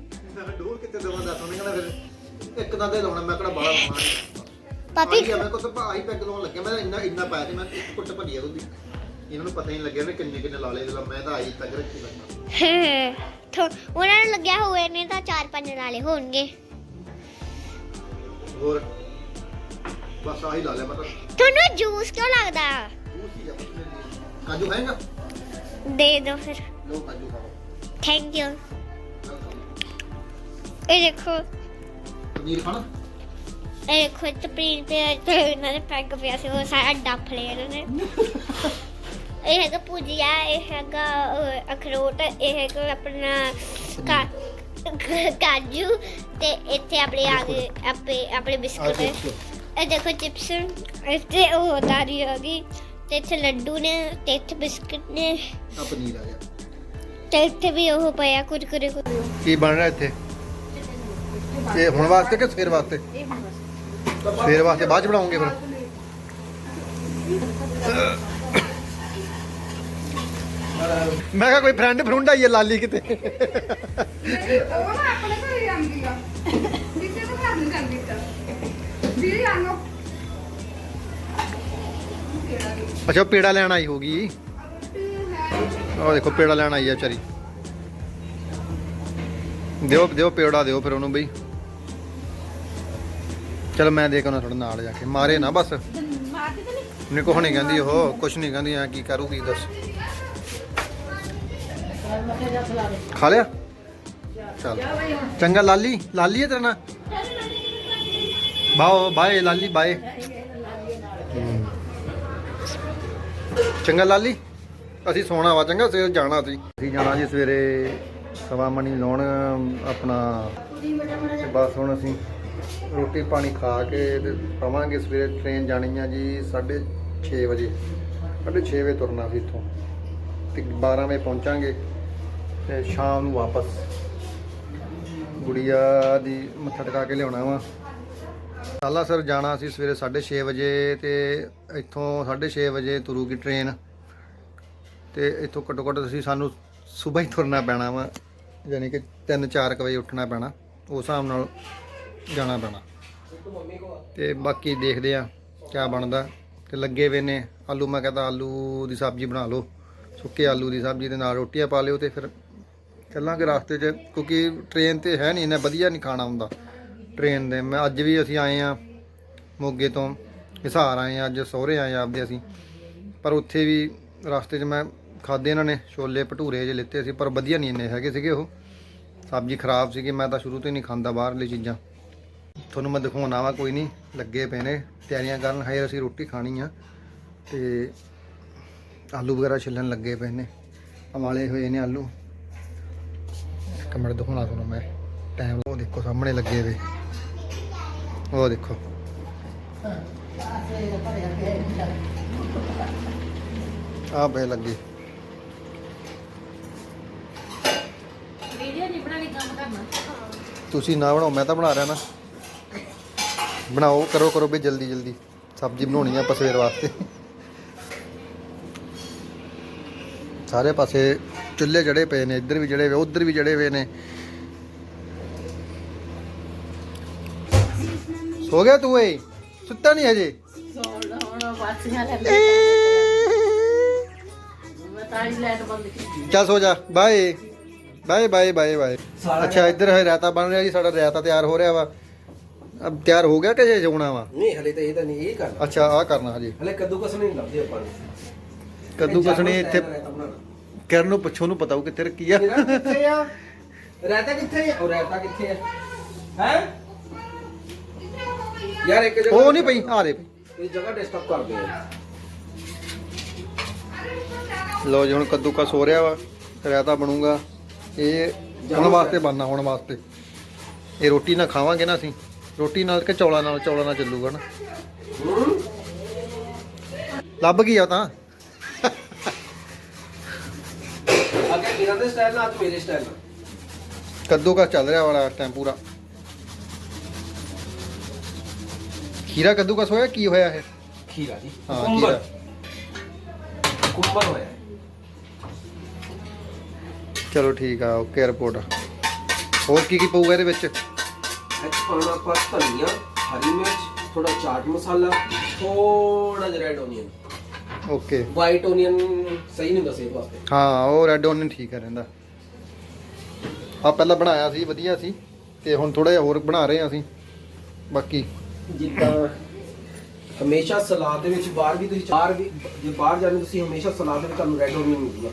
ਡੋਲ ਕਿੱਥੇ ਦੇਵਾਂ ਦੱਸ ਉਹਨੇ ਕਹਿੰਦਾ ਫਿਰ ਇੱਕ ਦਾ ਦੇ ਲਾਉਣਾ ਮੈਂ ਕਿਹੜਾ ਬਾਹਰ ਲਾਉਣਾ। ਪਾਪੀ ਮੈਂ ਕੋਲ ਤਾਂ ਆਹੀ ਪੈਗ ਲਾਉਣ ਲੱਗਿਆ ਮੈਂ ਤਾਂ ਇੰਨਾ ਇੰਨਾ ਪਾਇਆ ਤੇ ਮੈਂ ਇੱਕ ਕੁੱਟ ਭਰੀ ਆ ਉਹਦੀ। ਇਹਨਾਂ ਨੂੰ ਪਤਾ ਹੀ ਨਹੀਂ ਲੱਗਿਆ ਨੇ ਕਿੰਨੇ ਕਿੰਨੇ ਲਾ ਲਏ ਨਾਲ। ਮੈਂ ਤਾਂ ਆਈ ਤੱਕ ਰੱਖੀ ਲੱਗਾ ਉਹਨਾਂ ਨੂੰ ਲੱਗਿਆ ਹੋਏ ਨੇ ਤਾਂ ਚਾਰ ਪੰਜ ਨਾਲੇ ਹੋਣਗੇ। ਹੋਰ? ਬਸ ਆਹੀ ਲਾ ਲਿਆ ਮੈਂ ਤਾਂ। ਤੁਹਾਨੂੰ ਜੂਸ ਕਿਉਂ ਲੱਗਦਾ? ਜੂਸ ਹੀ ਆ। ਕਾਜੂ ਖਾਏਗਾ? ਦੇ ਦਿਓ ਫਿਰ। ਲੋ ਕਾਜੂ ਖਾਓ। ਥੈਂਕ ਯੂ ਇਹ ਦੇਖੋ ਪਨੀਰ ਖਾਣਾ ਇਹ ਦੇਖੋ ਤਪਰੀਨ ਤੇ ਤੇ ਇਹਨਾਂ ਦੇ ਪੈਗ ਪਿਆ ਸੀ ਉਹ ਸਾਰਾ ਡੱਫ ਲਿਆ ਇਹਨਾਂ ਨੇ ਇਹ ਹੈਗਾ ਭੁਜੀਆ ਇਹ ਹੈਗਾ ਅਹ, ਅਖਰੋਟ ਇਹ ਹੈਗਾ ਆਪਣਾ ਕਾ- ਕਾਜੂ ਤੇ ਇੱਥੇ ਆਪਣੇ ਆ ਗਏ ਆਪੇ ਆਪਣੇ ਬਿਸਕੁਟ ਇਹ ਦੇਖੋ ਚਿਪਸ ਇੱਥੇ ਉਹ ਦਾਰੀ ਆ ਗਈ ਤੇ ਇੱਥੇ ਲੱਡੂ ਨੇ ਤੇ ਇੱਥੇ ਬਿਸਕੁਟ ਨੇ ਆ ਪਨੀਰ ਆ ਗਿਆ ਤੇ ਇੱਥੇ ਵੀ ਉਹ ਪਿਆ ਕੁਰਕੁਰੇ ਕੁਰਕੁਰੇ ਕੀ ਬਣ ਰਿਹਾ ਇੱਥੇ ਇਹ ਹੁਣ ਵਾਸਤੇ ਕਿ ਸਵੇਰ ਵਾਸਤੇ? ਇਹ ਹੁਣ ਬਸ ਸਵੇਰ ਵਾਸਤੇ ਬਾਅਦ ਚ ਬਣਾਉਂਗੇ ਫਿਰ। ਮੈਂ ਕਿਹਾ ਕੋਈ ਫਰੈਂਡ ਫਰੁੰਡ ਆਈ ਹੈ ਲਾਲੀ ਕਿਤੇ। ਉਹ ਨਾ ਆਪਣੇ ਘਰੇ ਜਾਂਦੀ ਆ ਕਿਸੇ ਦੇ ਘਰ ਨਹੀਂ ਜਾਂਦੀ ਤਾਂ ਦੀਦੀ ਆਨੋ ਅੱਛਾ ਪੇੜਾ ਲੈਣ ਆਈ ਹੋਗੀ। ਉਹ ਦੇਖੋ, ਪੇੜਾ ਲੈਣ ਆਈ ਆ ਵਿਚਾਰੀ। ਦਿਓ ਦਿਓ ਪੇੜਾ ਦਿਓ ਫਿਰ ਉਹਨੂੰ ਬਈ। ਚਲ ਮੈਂ ਦੇਖ ਉਹਨਾਂ ਥੋੜਾ ਨਾਲ ਜਾ ਕੇ। ਮਾਰੇ ਨਾ ਬਸ। ਨਹੀਂ, ਕੁਛ ਨਹੀਂ ਕਹਿੰਦੀ ਉਹ, ਕੁਛ ਨਹੀਂ ਕਹਿੰਦੀ ਆ ਕੀ ਕਰੂਗੀ, ਦੱਸ। ਖਾ ਲਿਆ? ਚਲ। ਚੰਗਾ, ਲਾਲੀ ਲਾਲੀ ਹੈ ਤੇਰਾ ਨਾ? Bye, bye, Lali, bye. ਚੰਗਾ, ਲਾਲੀ। ਅਸੀਂ ਸੋਣਾ ਵਾ, ਚੰਗਾ, ਸਵੇਰ ਜਾਣਾ ਸੀ। ਅਸੀਂ ਜਾਣਾ ਜੀ ਸਵੇਰੇ ਸਵਾ ਮਣੀ ਲਾਉਣ, ਆਪਣਾ ਬਸ ਹੁਣ ਅਸੀਂ ਰੋਟੀ ਪਾਣੀ ਖਾ ਕੇ ਤੇ ਪਾਵਾਂਗੇ ਸਵੇਰੇ ਟ੍ਰੇਨ ਜਾਣੀ ਆ ਜੀ 6:30 ਵਜੇ। 6:30 ਵਜੇ ਤੁਰਨਾ ਸੀ ਇੱਥੋਂ। ਤੇ 12 ਵਜੇ ਪਹੁੰਚਾਂਗੇ ਤੇ ਸ਼ਾਮ ਨੂੰ ਵਾਪਸ। ਗੁੜੀਆ ਦੀ ਮੱਥਾ ਟਿਕਾ ਕੇ ਲਿਆਉਣਾ ਵਾ। ਸਾਲਾ ਸਰ, ਜਾਣਾ ਸੀ ਸਵੇਰੇ 6:30 ਵਜੇ ਤੇ ਇੱਥੋਂ 6:30 ਵਜੇ ਤੁਰੂਗੀ ਟ੍ਰੇਨ ਤੇ ਇੱਥੋਂ ਘੱਟੋ ਘੱਟ ਅਸੀਂ ਸਾਨੂੰ ਸਵੇਰ ਹੀ ਤੁਰਨਾ ਪੈਣਾ ਵਾ। ਯਾਨੀ ਕਿ 3-4 ਵਜੇ ਉੱਠਣਾ ਪੈਣਾ, ਉਸ ਹਿਸਾਬ ਨਾਲ ਜਾਣਾ ਪੈਣਾ। ਤੇ ਬਾਕੀ ਦੇਖਦੇ ਆ ਕਿਆ ਬਣਦਾ। ਤੇ ਲੱਗੇ ਵੇ ਨੇ ਆਲੂ, ਮੈਂ ਕਹਿੰਦਾ ਆਲੂ ਦੀ ਸਬਜ਼ੀ ਬਣਾ ਲਓ। ਸੁੱਕੇ ਆਲੂ ਦੀ ਸਬਜ਼ੀ ਦੇ ਨਾਲ ਰੋਟੀਆਂ ਪਾ ਲਿਓ ਤੇ ਫਿਰ ਚੱਲਾਂਗੇ ਰਸਤੇ 'ਚ, ਕਿਉਂਕਿ ਟ੍ਰੇਨ ਤੇ ਹੈ ਨਹੀਂ, ਇੰਨਾ ਵਧੀਆ ਨਹੀਂ ਖਾਣਾ ਹੁੰਦਾ ਟ੍ਰੇਨ ਦੇ। ਮੈਂ ਅੱਜ ਵੀ ਅਸੀਂ ਆਏ ਆ ਮੋਗੇ ਤੋਂ ਹਿਸਾਰ ਆਏ ਆ ਅੱਜ ਸਹੁਰੇ ਆਏ ਆ ਆਪਦੇ ਅਸੀਂ। ਪਰ ਉੱਥੇ ਵੀ ਰਸਤੇ 'ਚ ਮੈਂ ਖਾਦੇ ਇਹਨਾਂ ਨੇ, ਛੋਲੇ ਭਟੂਰੇ ਜੇ ਲਿੱਤੇ ਸੀ, ਪਰ ਵਧੀਆ ਨਹੀਂ ਇੰਨੇ ਹੈਗੇ ਸੀਗੇ ਉਹ। ਸਬਜ਼ੀ ਖਰਾਬ ਸੀਗੀ, ਮੈਂ ਤਾਂ ਸ਼ੁਰੂ ਤੋਂ ਹੀ ਨਹੀਂ ਖਾਂਦਾ ਬਾਹਰਲੀ ਚੀਜ਼ਾਂ। ਤੁਹਾਨੂੰ ਮੈਂ ਦਿਖਾਉਣਾ ਵਾ ਕੋਈ ਨਹੀਂ, ਲੱਗੇ ਪਏ ਨੇ। ਤਿਆਰੀਆਂ ਕਰਨ ਹਾਏ ਅਸੀਂ ਰੋਟੀ ਖਾਣੀ ਆ। ਤੇ ਆਲੂ ਵਗੈਰਾ ਛਿੱਲਣ ਲੱਗੇ ਪਏ ਨੇ ਅਮਾਲੇ ਹੋਏ ਨੇ ਆਲੂ। ਇੱਕ ਮਿੰਟ ਦਿਖਾਉਣਾ ਤੁਹਾਨੂੰ ਮੈਂ ਟਾਈਮ ਉਹ ਦੇਖੋ, ਸਾਹਮਣੇ ਲੱਗੇ ਵੇ। ਉਹ ਦੇਖੋ। ਆ ਪਏ ਲੱਗੇ ਵੀਡੀਓ ਨਹੀਂ ਬਣਾਣੀ ਕੰਮ ਕਰਨਾ ਤੁਸੀਂ ਨਾ ਬਣਾਓ ਮੈਂ ਤਾਂ ਬਣਾ ਰਿਹਾ ਨਾ। ਬਣਾਓ ਕਰੋ ਕਰੋ ਵੀ ਜਲਦੀ ਜਲਦੀ। ਸਬਜ਼ੀ ਬਣਾਉਣੀ ਆ ਆਪਾਂ ਸਵੇਰ ਵਾਸਤੇ। ਸਾਰੇ ਪਾਸੇ ਚੁੱਲ੍ਹੇ ਜੜੇ ਪਏ ਨੇ ਇੱਧਰ ਵੀ ਜੜੇ ਹੋਏ ਉੱਧਰ ਵੀ ਜੜੇ ਹੋਏ ਨੇ। ਸੋ ਗਿਆ ਤੂੰ ਏ ਸੁੱਤਾ ਨਹੀਂ ਹਜੇ? ਸੋਣ ਹੁਣ ਵਾਸੀਆਂ ਲੈ ਮੈਂ ਤਾਈ ਲੈਟ ਬੰਦ ਕੀਤੀ। ਚੱਲ ਸੋ ਜਾ bye. Bye bye bye bye. ਅੱਛਾ ਇੱਧਰ ਹੈ ਰਾਇਤਾ ਬਣ ਰਿਹਾ ਜੀ ਸਾਡਾ ਰਾਇਤਾ ਤਿਆਰ ਹੋ ਰਿਹਾ ਵਾ। ਅਬ ਤਿਆਰ ਹੋ ਗਿਆ ਕਿ ਜੇ ਹੋਣਾ ਵਾ? ਨਹੀਂ ਹਲੇ ਤਾਂ ਇਹ ਤਾਂ ਨਹੀਂ ਇਹ ਕਰਨਾ। ਅੱਛਾ ਆ ਕਰਨਾ ਹਜੇ। ਹਲੇ ਕੱਦੂ ਕਸ ਨਹੀਂ ਲੱਭਦੇ ਆਪਾਂ ਨੂੰ। ਕੱਦੂ ਕਸਣੀ ਇੱਥੇ। ਕਰਨ ਨੂੰ ਪੁੱਛੋ ਨੂੰ ਪਤਾ ਉਹ ਕਿੱਥੇ ਰੱਖੀ ਆ। ਕਿੱਥੇ ਆ? ਰਾਇਤਾ ਕਿੱਥੇ ਆ? ਉਹ ਰਾਇਤਾ ਕਿੱਥੇ ਆ? ਹੈ? ਯਾਰ ਇੱਕ ਜਗ੍ਹਾ ਉਹ ਨਹੀਂ ਪਈ ਆ ਦੇ। ਪਈ ਇਹ ਜਗ੍ਹਾ ਡਿਸਟਰਬ ਕਰਦੇ ਆ ਲੋ ਜੀ ਹੁਣ ਕੱਦੂ ਕਸ ਹੋ ਰਿਹਾ ਵਾ। ਰਾਇਤਾ ਬਣੂਗਾ। ਇਹ ਹੁਣ ਵਾਸਤੇ ਬਣਨਾ ਹੁਣ ਵਾਸਤੇ। ਇਹ ਰੋਟੀ ਨਾਲ ਖਾਵਾਂਗੇ ਨਾ ਅਸੀਂ। ਰੋਟੀ ਨਾਲ ਕਿ ਚੌਲਾਂ ਨਾਲ? ਚੌਲਾਂ ਨਾਲ ਚੱਲੂਗਾ ਨਾ। ਲੱਭ ਗਈ ਤਾਂ। ਅੱਗੇ ਕਿਹਨਾਂ ਦੇ ਸਟਾਈਲ ਨਾਲ ਅੱਜ ਮੇਰੇ ਸਟਾਈਲ ਨਾਲ? ਕੱਦੂ ਕਾ ਚੱਲ ਰਿਹਾ ਵਾਲਾ ਟਾਈਮ ਪੂਰਾ। ਖੀਰਾ ਕੱਦੂ ਕਾ ਸੋਇਆ ਕੀ ਹੋਇਆ ਇਹ? ਖੀਰਾ ਜੀ। ਹਾਂ ਖੀਰਾ। ਕੁੰਬਰ ਹੋਇਆ। ਚਲੋ ਠੀਕ ਆ ਓਕੇ ਰਿਪੋਰਟ ਹੋਰ ਕੀ ਕੀ ਪਊਗਾ ਇਹਦੇ ਵਿੱਚ? ਇਹ 'ਚ ਪਾਉਣਾ ਆਪਾਂ ਧਨੀਆ ਹਰੀ ਮਿਰਚ ਥੋੜਾ ਚਾਟ ਮਸਾਲਾ ਥੋੜਾ ਜਿਹਾ red onion okay white onion ਸਹੀ ਨਹੀਂ ਸਿਹਤ ਵਾਸਤੇ। ਹਾਂ ਉਹ ਰੈੱਡ ਓਨੀਅਨ ਠੀਕ ਹੈ ਰਹਿੰਦਾ। ਆ ਪਹਿਲਾਂ ਬਣਾਇਆ ਸੀ ਵਧੀਆ ਸੀ ਤੇ ਹੁਣ ਥੋੜਾ ਜਿਹਾ ਹੋਰ ਬਣਾ ਰਹੇ ਹਾਂ ਅਸੀਂ। ਬਾਕੀ ਜਿੱਦਾਂ ਹਮੇਸ਼ਾ ਸਲਾਦ ਦੇ ਵਿੱਚ ਬਾਹਰ ਵੀ ਤੁਸੀਂ ਬਾਹਰ ਵੀ ਜੇ ਬਾਹਰ ਜਾਂਦੇ ਤੁਸੀਂ ਹਮੇਸ਼ਾ ਸਲਾਦ ਦੇ ਵਿੱਚ ਤੁਹਾਨੂੰ ਰੈਡ ਓਨੀਅਨ ਮਿਲੂਗਾ।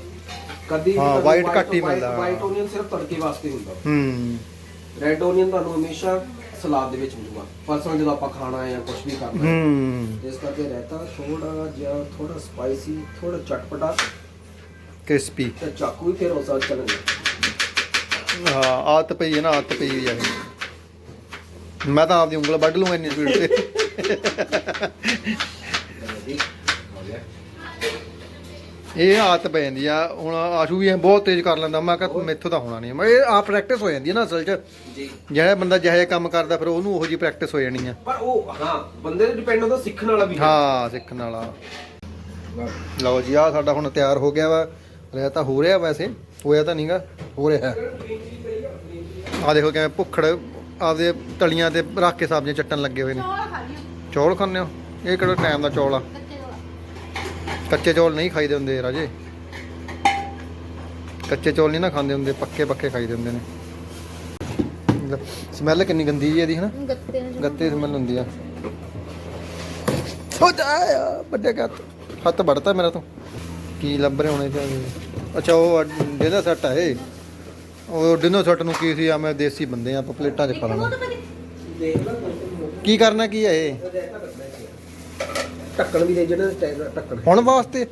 ਕਦੀ ਹਾਂ, white ਘੱਟ ਹੀ ਮਿਲਦਾ। ਵਾਈਟ ਓਨੀਅਨ ਸਿਰਫ ਤੜਕੇ ਵਾਸਤੇ ਹੁੰਦਾ। ਹੂੰ। ਰੈਡ ਓਨੀਅਨ ਤੁਹਾਨੂੰ ਹਮੇਸ਼ਾ ਸਲਾਦ ਦੇ ਵਿੱਚ ਮਿਲੂਗਾ। ਪਰਸਨਲ ਜਦੋਂ ਆਪਾਂ ਖਾਣਾ ਹੈ ਜਾਂ ਕੁਝ ਵੀ ਕਰਨਾ ਹੈ। ਹੂੰ। ਇਸ ਕਰਕੇ ਰਹਿਤਾ ਥੋੜਾ ਜਿਹਾ ਥੋੜਾ ਸਪਾਈਸੀ ਥੋੜਾ ਚਟਪਟਾ। ਕ੍ਰਿਸਪੀ। ਤੇ ਚਾਕੂ ਵੀ ਫਿਰ ਉਸ ਨਾਲ ਚੱਲਣਗੇ ਹਾਂ ਆਦਤ ਪਈ ਹੈ ਨਾ ਆਦਤ ਪਈ ਹੋਈ ਇਹ। ਮੈਂ ਤਾਂ ਆਪਦੀ ਉਂਗਲ ਵੱਢ ਲੂੰਗਾ ਇੰਨੀ ਸਪੀਡ ਤੇ। ਇਹ ਆਦਤ ਪੈ ਜਾਂਦੀ ਆ ਹੁਣ ਆਸ਼ੂ ਵੀ ਐਂ ਬਹੁਤ ਤੇਜ਼ ਕਰ ਲੈਂਦਾ ਮੈਂ ਕਿਹਾ ਮੈਥੋਂ ਤਾਂ ਹੋਣਾ ਨਹੀਂ ਮੈਂ ਇਹ ਆ ਪ੍ਰੈਕਟਿਸ ਹੋ ਜਾਂਦੀ ਹੈ ਨਾ ਅਸਲ 'ਚ। ਜੀ। ਜਿਹੜਾ ਬੰਦਾ ਜਿਹੋ ਕੰਮ ਕਰਦਾ ਫਿਰ ਉਹਨੂੰ ਉਹੋ ਜੀ ਪ੍ਰੈਕਟਿਸ ਹੋ ਜਾਣੀ ਆ। ਪਰ ਉਹ ਹਾਂ ਬੰਦੇ ਤੇ ਡਿਪੈਂਡ ਹੁੰਦਾ ਸਿੱਖਣ ਵਾਲਾ ਵੀ ਹੈ। ਹਾਂ ਸਿੱਖਣ ਵਾਲਾ। ਲਓ ਜੀ ਆ ਸਾਡਾ ਹੁਣ ਤਿਆਰ ਹੋ ਗਿਆ ਵਾ। ਰਹਿ ਤਾਂ ਹੋ ਰਿਹਾ ਵੈਸੇ ਹੋਇਆ ਤਾਂ ਨਹੀਂਗਾ ਹੋ ਰਿਹਾ। ਆ ਦੇਖੋ ਕਿਵੇਂ ਭੁੱਖੜ ਆਪਦੇ ਤਲੀਆਂ ਤੇ ਰੱਖ ਕੇ ਸਬਜ਼ੀਆਂ ਚੱਟਣ ਲੱਗੇ ਹੋਏ ਨੇ। ਚੌਲ ਖਾਂਦੇ ਹੋ? ਇਹ ਕਿਹੜਾ ਟਾਈਮ ਦਾ ਚੌਲ ਆ? ਕੱਚੇ ਚੌਲ ਨਹੀਂ ਖਾਈਦੇ ਹੁੰਦੇ ਰਾਜੇ। ਕੱਚੇ ਚੌਲ ਨਹੀਂ ਨਾ ਖਾਂਦੇ ਹੁੰਦੇ ਪੱਕੇ ਪੱਕੇ ਖਾਈਦੇ ਹੁੰਦੇ ਨੇ। ਸਮੈਲ ਕਿੰਨੀ ਗੰਦੀ ਜੀ ਇਹਦੀ ਹਨਾ? ਗੱਤੇ ਗੱਤੇ ਸਮੈਲ ਹੁੰਦੀ ਆ। ਹੋ ਜਾ ਵੱਡੇ ਹੱਥ ਹੱਥ ਵੜਤਾ ਮੇਰਾ ਤੋਂ। ਕੀ ਲੱਭ ਰਹੇ ਹੋਣੇ ਚਾਹੀਦੇ ਅੱਛਾ ਉਹ ਡਿਨਰ ਸੈੱਟ ਇਹ। ਉਹ ਡਿਨਰ ਸੈੱਟ ਨੂੰ ਕੀ ਸੀ ਆ ਮੈਂ ਦੇਸੀ ਬੰਦੇ ਆ ਆਪਾਂ ਪਲੇਟਾਂ 'ਚ ਪਾ ਕੀ ਕਰਨਾ ਕੀ ਹੈ ਇਹ? ਢੱਕਣ ਵੀ ਦੇ ਜਿਹੜਾ ਟਾਈਪ ਦਾ ਢੱਕਣ। ਹੁਣ ਵਾਸਤੇ?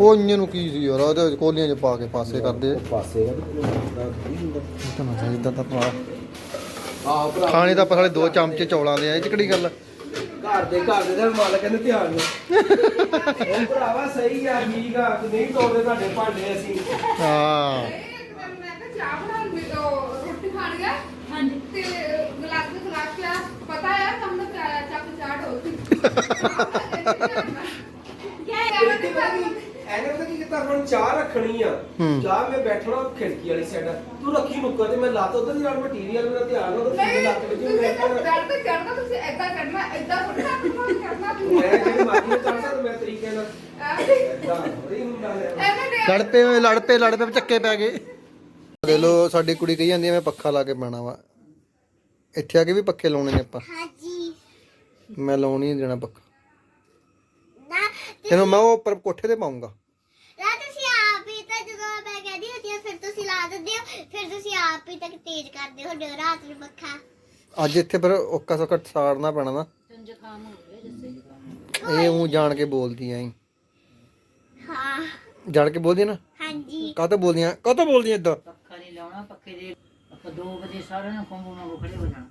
ਉਹ ਇੰਨੇ ਨੂੰ ਕੀ ਸੀ ਯਾਰ ਉਹਦੇ ਵਿੱਚ ਕੋਲੀਆਂ 'ਚ ਪਾ ਕੇ ਪਾਸੇ ਕਰਦੇ। ਪਾਸੇ ਤੇ ਇਦਾਂ ਨਾ ਤਾਂ ਭਰਾ ਖਾਣੇ ਤਾਂ ਆਪਾਂ ਸਾਲੇ ਦੋ ਚਮਚੇ ਚੌਲਾਂ ਦੇ ਆ ਇਹ ਚ ਕਿਹੜੀ ਗੱਲ ਆ? ਘਰ ਦੇ ਘਰ ਦੇ ਦਾ ਮਾਲਕ ਕਹਿੰਦੇ ਧਿਆਨ ਨਾਲ। ਉਹ ਭਰਾਵਾ ਸਹੀ ਆ ਠੀਕ ਆ ਤੇ ਨਹੀਂ ਤੋੜਦੇ ਤੁਹਾਡੇ ਭਾਂਡੇ ਅਸੀਂ। ਹਾਂ। ਮੈਂ ਕਿਹਾ ਚਾਹ ਬਣਾਉਣ ਵੀ ਉਹ ਰੋਟੀ ਖਾਣ ਗਿਆ ਹਾਂਜੀ ਤੇ ਗਲਾਸ ਦੇ ਗਲਾਸ ਪਿਆ ਪਤਾ ਹੈ ਤੁਮਨੇ ਪਿਆਇਆ ਚੱਕ ਚਾਟ ਹੋਤੀ ਐਨੇ ਪਤਾ ਕੀ ਕੀਤਾ ਹੁਣ ਚਾਹ ਰੱਖਣੀ ਆ ਹੂੰ। ਚਾਹ ਮੈਂ ਬੈਠਣਾ ਖਿੜਕੀ ਵਾਲੀ ਸਾਈਡ ਤੂੰ ਰੱਖੀ ਨੁੱਕਰ ਤੇ ਮੈਂ ਲੱਤ ਉਧਰ ਦੀ ਨਾਲ ਮਟੀਰੀਅਲ ਮੇਰਾ ਧਿਆਨ ਉਧਰ ਦੀ ਲੱਤ ਵਿੱਚ ਮੈਂ ਕਹਿਣਾ, ਡਰ ਤੇ ਚੜਨਾ ਤੁਸੀਂ ਐਦਾਂ ਕਰਨਾ ਐਦਾਂ ਥੋੜਾ ਕਰਨਾ ਮੈਂ ਜਿਹੜੀ ਮਾਜੀ ਨੂੰ ਚੜ੍ਹ ਸਕਦਾ ਮੈਂ ਤਰੀਕੇ ਨਾਲ ਐਵੇਂ ਏਦਾਂ ਥੋੜੀ ਹੁੰਦਾ ਹੈ ਐਵੇਂ ਲੜ ਪਏ ਲੜ ਪਏ ਲੜ ਪਏ ਚੱਕੇ ਪੈ ਗਏ। ਦੇ ਲੋ ਸਾਡੀ ਕੁੜੀ ਕਹੀ ਜਾਂਦੀ ਆ ਮੈਂ ਪੱਖਾ ਲਾ ਕੇ ਪੈਣਾ ਵਾ। ਇੱਥੇ ਆ ਕੇ ਵੀ ਪੱਖੇ ਲਾਉਣੇ ਨੇ ਆਪਾਂ। ਹਾਂਜੀ। ਮੈਂ ਲਾਉਣ ਹੀ ਨਹੀਂ ਦੇਣਾ ਪੱਖਾ ਨਾ ਤੈਨੂੰ ਮੈਂ ਉਹ ਉੱਪਰ ਕੋਠੇ ਤੇ ਪਾਉਂਗਾ। ਨਾ ਤੁਸੀਂ ਆਪ ਹੀ ਤਾਂ ਜਦੋਂ ਮੈਂ ਕਹਿੰਦੀ ਹੁੰਦੀ ਆ ਫਿਰ ਤੁਸੀਂ ਲਾ ਦਿੰਦੇ ਹੋ ਫਿਰ ਤੁਸੀਂ ਆਪ ਹੀ ਤੱਕ ਤੇਜ਼ ਕਰਦੇ ਹੋ ਡ- ਰਾਤ ਨੂੰ ਪੱਖਾ। ਅੱਜ ਇੱਥੇ ਫਿਰ ਔਕਾ ਸੌਕਾ ਸਾੜਨਾ ਪੈਣਾ ਨਾ। ਜ਼ੁਕਾਮ ਹੋ ਗਿਆ ਜਿਸੇ ਇਹ ਉਹ ਜਾਣ ਕੇ ਬੋਲਦੀ ਆਂ ਹਾਂ। ਜਾਣ ਕੇ ਬੋਲਦੀ ਆ ਨਾ? ਹਾਂਜੀ। ਕਾਹਤੋਂ ਬੋਲਦੀਆਂ ਕਾਹਤੋਂ ਬੋਲਦੀਆਂ ਇਦਾਂ? ਪੱਖਾ ਨਹੀਂ ਲਾਉਣਾ ਪੱਖੇ ਦੇ ਆਪਾਂ 2 ਵਜੇ ਸਾਰਿਆਂ ਨੂੰ ਖੰਭੂ ਨਾਲ ਖੜੇ ਹੋ ਜਾਣਾ।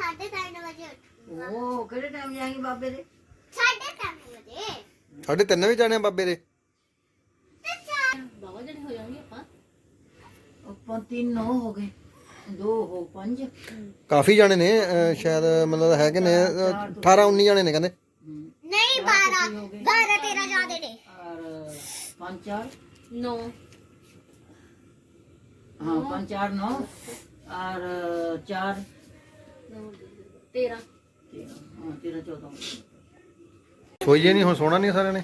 3:30 ਵਜੇ ਉੱਠੂਗਾ। ਉਹ ਬਾਬੇ ਦੇ? ਬਾਬਾ ਜਣੇ ਹੋ ਜਾਣਗੇ ਆਪਾਂ। ਆਪਾਂ ਤਿੰਨ ਹੋ ਗਏ ਦੋ ਹੋ ਪੰਜ। ਕਾਫੀ ਜਾਣੇ ਨੇ ਸ਼ਾਇਦ ਮਤਲਬ ਹੈ ਨੇ 18 19 ਜਾਣੇ ਨੇ ਕਹਿੰਦੇ। ਨਹੀਂ 12 12 13 ਜਾਦੇ ਨੇ। ਔਰ ਪੰਜ ਚਾਰ? ਨੌ। ਹਾਂ ਪੰਜ ਚਾਰ 13 ਹਾਂ ਤੇਰਾਂ ਚੌਦਾਂ। ਸੋਈਏ ਨਹੀਂ ਹੁਣ ਸੋਣਾ ਨਹੀਂ ਸਾਰਿਆਂ ਨੇ?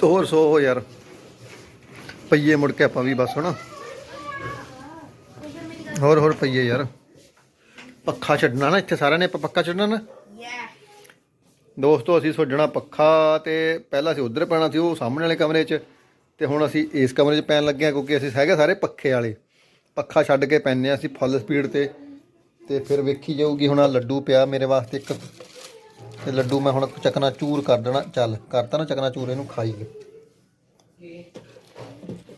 ਤੇ ਹੋਰ ਸੋ ਹੋ ਯਾਰ। ਪਈਏ ਮੁੜ ਕੇ ਆਪਾਂ ਵੀ ਬਸ ਹਣਾ ਹੋਰ ਹੋਰ ਪਈਏ ਯਾਰ। ਪੱਖਾ ਛੱਡਣਾ ਨਾ ਇੱਥੇ ਸਾਰਿਆਂ ਨੇ ਆਪਾਂ ਪੱਕਾ ਛੱਡਣਾ ਨਾ? ਦੋਸਤੋ ਅਸੀਂ ਸੋਜਣਾ ਪੱਖਾ ਤੇ ਪਹਿਲਾਂ ਅਸੀਂ ਉਧਰ ਪੈਣਾ ਸੀ ਉਹ ਸਾਹਮਣੇ ਵਾਲੇ ਕਮਰੇ 'ਚ। ਤੇ ਹੁਣ ਅਸੀਂ ਇਸ ਕਮਰੇ 'ਚ ਪੈਣ ਲੱਗੇ ਆ ਕਿਉਂਕਿ ਅਸੀਂ ਹੈਗੇ ਸਾਰੇ ਪੱਖੇ ਵਾਲੇ। ਪੱਖਾ ਛੱਡ ਕੇ ਪੈਂਦੇ ਆ ਅਸੀਂ ਫੁੱਲ ਸਪੀਡ ਤੇ। ਤੇ ਫਿਰ ਵੇਖੀ ਜਾਊਗੀ ਹੁਣ ਆ ਲੱਡੂ ਪਿਆ ਮੇਰੇ ਵਾਸਤੇ ਇੱਕ। ਤੇ ਲੱਡੂ ਮੈਂ ਹੁਣ ਚਕਨਾ ਚੂਰ ਕਰ ਦੇਣਾ। ਚੱਲ ਕਰਤਾ ਨਾ ਚਕਨਾ ਚੂਰ ਇਹਨੂੰ ਖਾਈ ਗਏ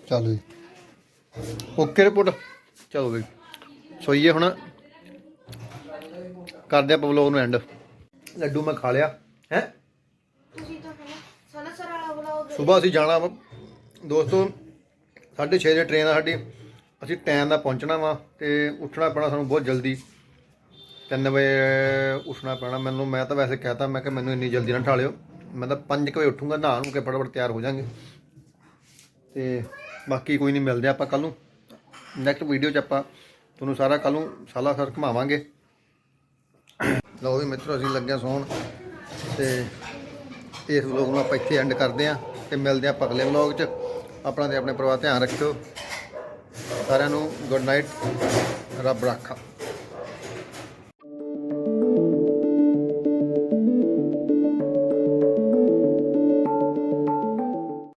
ਚੱਲ ਜੀ। Okay report. ਚਲੋ ਬਈ। ਸੋਈਏ ਹੁਣ। ਕਰਦੇ ਆਪਾਂ ਵਲੋਗ ਨੂੰ ਐਂਡ ਲੱਡੂ ਮੈਂ ਖਾ ਲਿਆ। ਹੈ? ਸਵੇਰ ਅਸੀਂ ਜਾਣਾ ਵਾ। ਦੋਸਤੋ 6:30 ਦੀ ਟ੍ਰੇਨ ਆ ਸਾਡੀ। ਅਸੀਂ ਟਾਈਮ ਦਾ ਪਹੁੰਚਣਾ ਵਾ ਤੇ ਉੱਠਣਾ ਪੈਣਾ ਸਾਨੂੰ ਬਹੁਤ ਜਲਦੀ। 3 ਵਜੇ ਉੱਠਣਾ ਪੈਣਾ ਮੈਨੂੰ, ਮੈਂ ਤਾਂ ਵੈਸੇ ਕਹਿਤਾ, ਮੈਂ ਕਿ ਮੈਨੂੰ ਇੰਨੀ ਜਲਦੀ ਨਾ ਠਾਲਿਓ। ਮੈਂ ਤਾਂ 5 ਵਜੇ ਉੱਠੂੰਗਾ, ਨਹਾ ਨੂੰ ਕੇ ਫਟਾਫਟ ਤਿਆਰ ਹੋ ਜਾਾਂਗੇ। ਤੇ ਬਾਕੀ ਕੋਈ ਨਹੀਂ ਮਿਲਦੇ ਆਪਾਂ ਕੱਲ ਨੂੰ। ਨੈਕਸਟ ਵੀਡੀਓ 'ਚ ਆਪਾਂ ਤੁਹਾਨੂੰ ਸਾਰਾ ਕੱਲ ਨੂੰ ਸਾਲਾ ਸਰ ਘੁਮਾਵਾਂਗੇ। ਲਓ ਵੀ ਮਿੱਤਰੋ, ਅਸੀਂ ਲੱਗਿਆ ਸੌਣ। ਤੇ ਇਸ ਵਲੋਗ ਨੂੰ ਆਪਾਂ ਇੱਥੇ ਐਂਡ ਕਰਦੇ ਆਂ। ਤੇ ਮਿਲਦੇ ਆਂ ਅਗਲੇ ਵਲੋਗ 'ਚ। ਆਪਣਾ ਤੇ ਆਪਣੇ ਪਰਿਵਾਰ ਧਿਆਨ ਰੱਖਿਓ। ਸਾਰਿਆਂ ਨੂੰ ਗੁੱਡ ਨਾਈਟ ਰੱਬ ਰਾਖਾ।